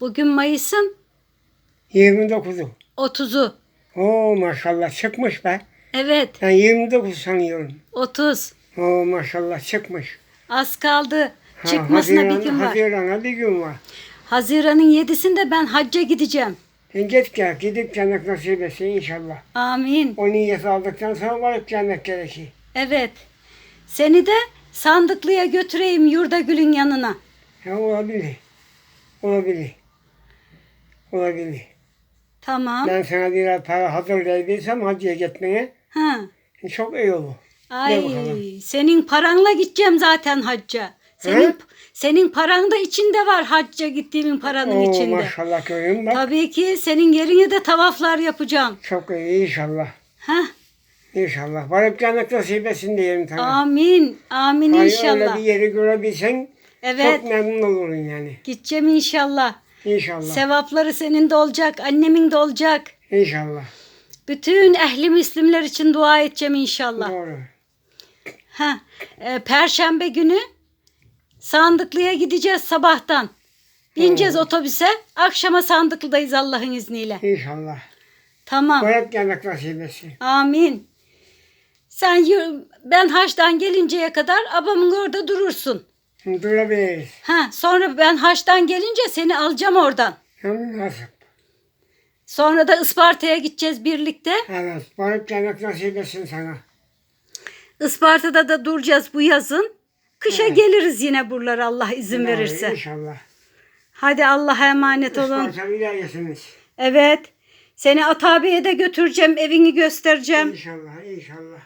Bugün Mayıs'ın 29'u. 30'u. Oo maşallah çıkmış be. Evet Ben 29 sanıyorum. 30. Oo maşallah çıkmış. Az kaldı. Ha, Çıkmasına Haziran- bir gün var. Haziran'a bir gün var. Haziran'ın 7'sinde ben hacca gideceğim. Sen git gel, gidip cennet nasip etsin inşallah. Amin. O niyeti aldıktan sonra varıp cennet gerekir. Evet. Seni de sandıklıya götüreyim Yurdagül'ün yanına. Ha, olabilir. Olabilir. Olabilir. Tamam. Ben sana biraz para hazırlayabilirsem hacıya gitmeye Ha. çok iyi olur. Ay bakalım. senin paranla gideceğim zaten hacca. Senin senin paran da içinde var hacca gittiğimin paranın Oo, içinde. maşallah görüyorum bak. Tabii ki senin yerine de tavaflar yapacağım. Çok iyi inşallah. Heh. İnşallah. Varıp cennet nasip etsin diyelim sana. Amin. Amin Hani inşallah. öyle bir yeri görebilsen Evet. çok memnun olursun yani. Gideceğim inşallah. İnşallah. Sevapları senin de olacak, annemin de olacak. İnşallah. Bütün ehli Müslimler için dua edeceğim inşallah. Doğru. Ha, e, Perşembe günü Sandıklı'ya gideceğiz sabahtan. Bineceğiz otobüse. Akşama Sandıklı'dayız Allah'ın izniyle. İnşallah. Tamam. Varıp cennet nasip etsin. Amin. Sen ben haçtan gelinceye kadar abamın orada durursun. Durabiliriz. Ha, sonra ben haçtan gelince seni alacağım oradan. Hem nasip. Sonra da Isparta'ya gideceğiz birlikte. Evet. Varıp cennet nasip etsin sana. Isparta'da da duracağız bu yazın. Kışa Evet. geliriz yine buralara Allah izin verirse. İnşallah. Hadi Allah'a emanet olun. Isparta ilerisiniz. Evet. Seni Atabi'ye de götüreceğim, evini göstereceğim. İnşallah. İnşallah.